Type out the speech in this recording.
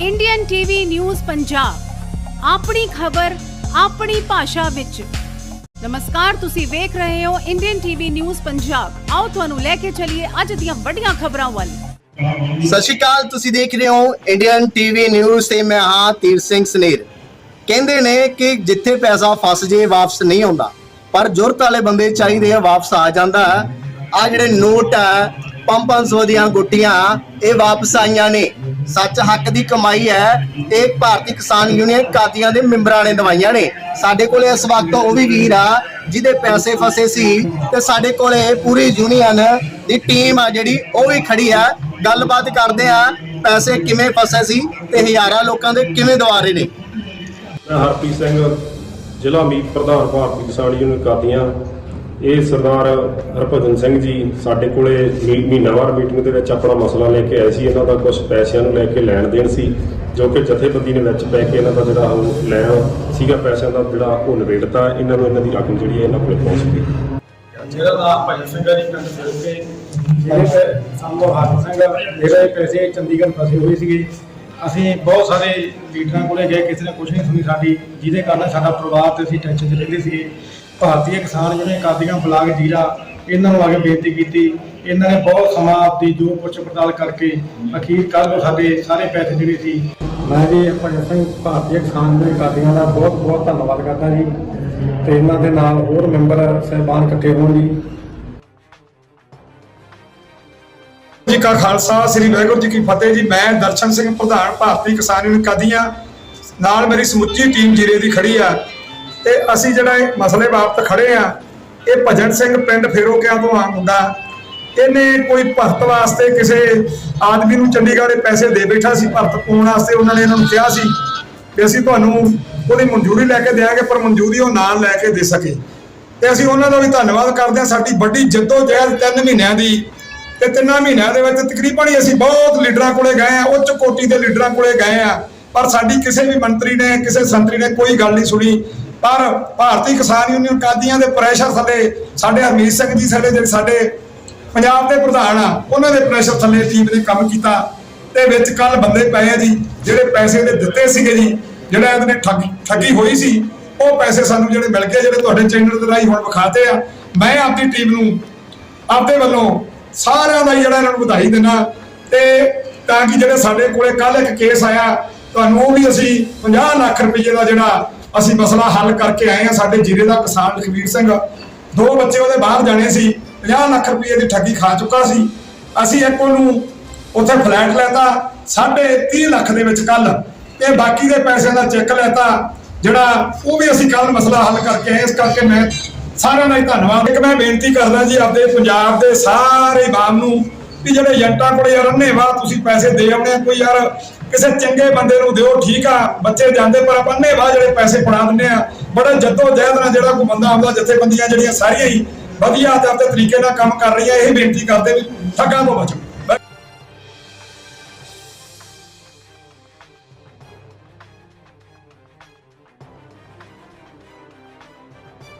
Indian TV news Punjab ਆਪਣੀ ਖਬਰ, ਆਪਣੀ ਭਾਸ਼ਾ ਵਿੱਚ। ਨਮਸਕਾਰ, ਤੁਸੀਂ ਵੇਖ ਰਹੇ ਹੋ ਇੰਡੀਅਨ ਟੀਵੀ ਨਿਊਜ਼ ਪੰਜਾਬ ਆਓ ਤੁਹਾਨੂੰ ਲੈ ਕੇ ਚੱਲੀਏ ਅੱਜ ਦੀਆਂ ਵੱਡੀਆਂ ਖਬਰਾਂ ਵੱਲ। ਸਤਿ ਸ਼੍ਰੀ ਅਕਾਲ, ਤੁਸੀਂ ਦੇਖ ਰਹੇ ਹੋ ਇੰਡੀਅਨ ਟੀਵੀ ਨਿਊਜ਼ ਤੇ ਮੈਂ ਹਾਂ ਤੀਰ ਸਿੰਘ ਸਨੇਰ। ਕਹਿੰਦੇ ਨੇ ਕਿ ਜਿੱਥੇ ਪੈਸਾ ਫਸ ਜੇ, ਵਾਪਸ ਨਹੀਂ ਆਉਂਦਾ। ਪਰ ਜ਼ਰੂਰਤ ਵਾਲੇ ਬੰਦੇ ਚਾਹੀਦੇ ਆ, ਵਾਪਸ ਆ ਜਾਂਦਾ ਆ ਜਿਹੜੇ ਨੋਟ ਆ 500 ਦੀਆਂ ਗੁੱਟੀਆਂ, ਇਹ ਵਾਪਸ ਆਈਆਂ ਨੇ। ਸੱਚ ਹੱਕ ਦੀ ਕਮਾਈ ਹੈ। ਇਹ ਭਾਰਤੀ ਕਿਸਾਨ ਯੂਨੀਅਨ ਕਾਦੀਆਂ ਦੇ ਮੈਂਬਰਾਂ ਨੇ ਦਵਾਈਆਂ ਨੇ। ਸਾਡੇ ਕੋਲੇ ਇਸ ਵਕਤ ਉਹ ਵੀ ਵੀਰ ਆ, ਜਿਹਦੇ ਪੈਸੇ ਫਸੇ ਸੀ ਤੇ ਸਾਡੇ ਕੋਲੇ ਪੂਰੀ ਯੂਨੀਅਨ ਦੀ ਟੀਮ ਆ ਜਿਹੜੀ, ਉਹ ਵੀ ਖੜੀ ਆ ਗੱਲਬਾਤ ਕਰਦੇ ਆ, ਪੈਸੇ ਕਿਵੇਂ ਫਸੇ ਸੀ ਤੇ ਹਜ਼ਾਰਾਂ ਲੋਕਾਂ ਦੇ ਕਿਵੇਂ ਦਵਾ ਰਹੇ ਨੇ ਹਰਪ੍ਰੀਤ ਸਿੰਘ, ਜ਼ਿਲ੍ਹਾ ਮੀਤ ਪ੍ਰਧਾਨ ਭਾਰਤੀ ਕਿਸਾਨ ਯੂਨੀਅਨ ਕਾਦੀਆਂ ਇਹ ਸਰਦਾਰ ਹਰਭਜਨ ਸਿੰਘ ਜੀ ਸਾਡੇ ਕੋਲੇ ਮੀ- ਮਹੀਨਾਵਾਰ ਮੀਟਿੰਗ ਦੇ ਵਿੱਚ ਆਪਣਾ ਮਸਲਾ ਲੈ ਕੇ ਆਏ ਸੀ। ਇਹਨਾਂ ਦਾ ਕੁਝ ਪੈਸਿਆਂ ਨੂੰ ਲੈ ਕੇ ਲੈਣ ਦੇਣ ਸੀ, ਜੋ ਕਿ ਜਥੇਬੰਦੀ ਨੇ ਵਿੱਚ ਪੈ ਕੇ ਇਹਨਾਂ ਦਾ ਜਿਹੜਾ ਉਹ ਲੈਣ ਸੀਗਾ, ਪੈਸਿਆਂ ਦਾ ਜਿਹੜਾ ਉਹ ਨਿਬੇੜਤਾ, ਇਹਨਾਂ ਨੂੰ ਇਹਨਾਂ ਦੀ ਰਕਮ ਜਿਹੜੀ ਹੈ ਇਹਨਾਂ ਕੋਲੇ ਪਹੁੰਚ ਗਈ। ਜਿਹੜਾ ਨਾਮ ਭਜਨ ਸਿੰਘ ਹੈ ਜੀ ਪਿੰਡ ਸਿਰਕੇ ਜਿਹੜੇ ਕਿ ਸਾਨੂੰ ਹੱਥ ਸਿੰਘ ਜਿਹੜੇ ਪੈਸੇ ਚੰਡੀਗੜ੍ਹ ਫਸੇ ਹੋਏ ਸੀਗੇ। ਅਸੀਂ ਬਹੁਤ ਸਾਰੇ ਲੀਡਰਾਂ ਕੋਲੇ ਗਏ, ਕਿਸੇ ਨੇ ਕੁਝ ਨਹੀਂ ਸੁਣੀ ਸਾਡੀ। ਜਿਹਦੇ ਕਾਰਨ ਸਾਡਾ ਪਰਿਵਾਰ ਤੇ ਅਸੀਂ ਟੈਨਸ਼ਨ 'ਚ ਰਹਿੰਦੇ ਸੀਗੇ। ਭਾਰਤੀ ਕਿਸਾਨ ਜਿਹੜੇ ਕਾਦੀਆਂ ਬਲਾਕ ਜੀਰਾ ਇਹਨਾਂ ਨੂੰ ਆ ਕੇ ਬੇਨਤੀ ਕੀਤੀ। ਇਹਨਾਂ ਨੇ ਬਹੁਤ ਸਮਾਂ ਆਪਦੀ ਜੋ ਪੁੱਛ ਪੜਤਾਲ ਕਰਕੇ ਅਖੀਰ ਕੱਲ੍ਹ ਨੂੰ ਸਾਡੇ ਸਾਰੇ ਪੈਸੇ ਜਿਹੜੇ ਸੀ ਮੈਂ ਜੀ ਭਜਨ ਸਿੰਘ ਭਾਰਤੀ ਕਿਸਾਨ ਦੇ ਕਾਦੀਆਂ ਦਾ ਬਹੁਤ ਬਹੁਤ ਧੰਨਵਾਦ ਕਰਦਾ ਜੀ। ਤੇ ਇਹਨਾਂ ਦੇ ਨਾਲ ਹੋਰ ਮੈਂਬਰ ਸਹਿਬਾਨ ਇਕੱਠੇ ਹੋਣ ਜੀ। ਜੀ ਕਾ ਖਾਲਸਾ ਸ੍ਰੀ ਵਾਹਿਗੁਰੂ ਜੀ ਕੀ ਫਤਿਹ ਜੀ। ਮੈਂ ਦਰਸ਼ਨ ਸਿੰਘ ਪ੍ਰਧਾਨ ਭਾਰਤੀ ਕਿਸਾਨ ਯੂਨੀਅਨ ਕਾਦੀਆਂ ਨਾਲ ਮੇਰੀ ਸਮੁੱਚੀ ਟੀਮ ਜੀਰੇ ਦੀ ਖੜੀ ਆ। ਤੇ ਅਸੀਂ ਜਿਹੜਾ ਇਹ ਮਸਲੇ ਬਾਬਤ ਖੜੇ ਆ, ਇਹ ਭਜਨ ਸਿੰਘ ਪਿੰਡ ਫੇਰੋਕਿਆਂ ਤੋਂ ਆ ਮੁੰਡਾ। ਇਹਨੇ ਕੋਈ ਭਰਤ ਵਾਸਤੇ ਕਿਸੇ ਆਦਮੀ ਨੂੰ ਚੰਡੀਗੜ੍ਹ ਦੇ ਪੈਸੇ ਦੇ ਬੈਠਾ ਸੀ, ਭਰਤ ਪਾਉਣ ਵਾਸਤੇ ਉਹਨਾਂ ਨੇ ਇਹਨਾਂ ਨੂੰ ਕਿਹਾ ਸੀ ਕਿ ਅਸੀਂ ਤੁਹਾਨੂੰ ਉਹਦੀ ਮਨਜ਼ੂਰੀ ਲੈ ਕੇ ਦੇਵਾਂਗੇ ਪਰ ਮਨਜ਼ੂਰੀ ਉਹ ਨਾਲ ਲੈ ਕੇ ਦੇ ਸਕੇ। ਤੇ ਅਸੀਂ ਉਹਨਾਂ ਦਾ ਵੀ ਧੰਨਵਾਦ ਕਰਦੇ ਹਾਂ, ਸਾਡੀ ਵੱਡੀ ਜਿੱਦੋ ਜਹਿਦ ਤਿੰਨ ਮਹੀਨਿਆਂ ਦੀ ਤੇ ਤਿੰਨਾਂ ਮਹੀਨਿਆਂ ਦੇ ਵਿੱਚ ਤਕਰੀਬਨ ਹੀ ਅਸੀਂ ਬਹੁਤ ਲੀਡਰਾਂ ਕੋਲੇ ਗਏ ਆ ਉੱਚ ਕੋਟੀ ਦੇ ਲੀਡਰਾਂ ਕੋਲੇ ਗਏ ਆ ਪਰ ਸਾਡੀ ਕਿਸੇ ਵੀ ਮੰਤਰੀ ਨੇ, ਕਿਸੇ ਸੰਤਰੀ ਨੇ ਕੋਈ ਗੱਲ ਨਹੀਂ ਸੁਣੀ। ਪਰ ਭਾਰਤੀ ਕਿਸਾਨ ਯੂਨੀਅਨ ਕਾਦੀਆਂ ਦੇ ਪ੍ਰੈਸ਼ਰ ਥੱਲੇ, ਸਾਡੇ ਹਰਮੀਤ ਸਿੰਘ ਜੀ ਸਾਡੇ ਜਿਹੜੇ ਸਾਡੇ ਪੰਜਾਬ ਦੇ ਪ੍ਰਧਾਨ ਆ, ਉਹਨਾਂ ਦੇ ਪ੍ਰੈਸ਼ਰ ਥੱਲੇ ਟੀਮ ਨੇ ਕੰਮ ਕੀਤਾ ਤੇ ਵਿੱਚ ਕੱਲ ਬੰਦੇ ਪਏ ਆ ਜੀ, ਜਿਹੜੇ ਪੈਸੇ ਦੇ ਦਿੱਤੇ ਸੀਗੇ ਜੀ, ਜਿਹੜਾ ਇਹਨੇ ਠੱਗ, ਠੱਗੀ ਹੋਈ ਸੀ, ਉਹ ਪੈਸੇ ਸਾਨੂੰ ਜਿਹੜੇ ਮਿਲ ਗਏ, ਜਿਹੜੇ ਤੁਹਾਡੇ ਚੈਨਲ ਦੇ ਰਾਹੀਂ ਹੁਣ ਵਿਖਾਤੇ ਆ। ਮੈਂ ਆਪਣੀ ਟੀਮ ਨੂੰ ਆਪਦੇ ਵੱਲੋਂ ਸਾਰਿਆਂ ਦਾ ਹੀ ਜਿਹੜਾ ਇਹਨਾਂ ਨੂੰ ਵਧਾਈ ਦਿੰਦਾ ਤੇ ਤਾਂ ਕਿ ਜਿਹੜੇ ਸਾਡੇ ਕੋਲੇ ਕੱਲ ਇੱਕ ਕੇਸ ਆਇਆ, ਤੁਹਾਨੂੰ ਉਹ ਵੀ ਅਸੀਂ 50 ਲੱਖ ਰੁਪਏ ਦਾ ਜਿਹੜਾ ਅਸੀਂ ਮਸਲਾ ਹੱਲ ਕਰਕੇ ਆਏ ਆ ਸਾਡੇ ਜ਼ਿਲ੍ਹੇ ਦਾ ਕਿਸਾਨ ਲਖਵੀਰ ਸਿੰਘ। ਦੋ ਬੱਚੇ ਉਹਦੇ ਬਾਹਰ ਜਾਣੇ ਸੀ 50 ਲੱਖ ਰੁਪਏ ਦੀ ਠੱਗੀ ਖਾ ਚੁੱਕਾ ਸੀ। ਅਸੀਂ ਇੱਕ ਉਹਨੂੰ ਉੱਥੇ ਫਲੈਟ ਲੈਤਾ, ਸਾਢੇ 30 ਲੱਖ ਦੇ ਵਿੱਚ ਕੱਲ ਤੇ ਬਾਕੀ ਦੇ ਪੈਸਿਆਂ ਦਾ ਚੈੱਕ ਲੈਤਾ, ਜਿਹੜਾ ਉਹ ਵੀ ਅਸੀਂ ਕੱਲ ਮਸਲਾ ਹੱਲ ਕਰਕੇ ਆਏ ਇਸ ਕਰਕੇ ਮੈਂ ਸਾਰਿਆਂ ਦਾ ਹੀ ਧੰਨਵਾਦ। ਇੱਕ ਮੈਂ ਬੇਨਤੀ ਕਰਦਾ ਜੀ, ਆਪਦੇ ਪੰਜਾਬ ਦੇ ਸਾਰੇ ਆਵਾਮ ਨੂੰ ਵੀ ਜਿਹੜੇ ਏਜੰਟਾਂ ਕੋਲੇ ਯਾਰ ਅੰਨੇਵਾਹ ਤੁਸੀਂ ਪੈਸੇ ਦੇ ਆਉਣੇ ਕੋਈ ਯਾਰ ਕਿਸੇ ਚੰਗੇ ਬੰਦੇ ਨੂੰ ਦਿਓ, ਠੀਕ ਆ, ਬੱਚੇ ਜਾਂਦੇ, ਪਰ ਆਪਾਂ ਅੰਨੇਵਾਹ ਜਿਹੜੇ ਪੈਸੇ ਫੜਾ ਦਿੰਦੇ ਆ, ਬੜਾ ਜੱਦੋ ਜਹਿਦ ਨਾਲ ਜਿਹੜਾ ਕੋਈ ਬੰਦਾ ਆਉਂਦਾ ਜਥੇਬੰਦੀਆਂ ਜਿਹੜੀਆਂ ਸਾਰੀਆਂ ਹੀ ਵਧੀਆ ਤੇ ਆਪਦੇ ਤਰੀਕੇ ਨਾਲ ਕੰਮ ਕਰ ਰਹੀਆਂ, ਇਹ ਬੇਨਤੀ ਕਰਦੇ ਵੀ ਠੱਗਾਂ ਤੋਂ ਬਚੋ।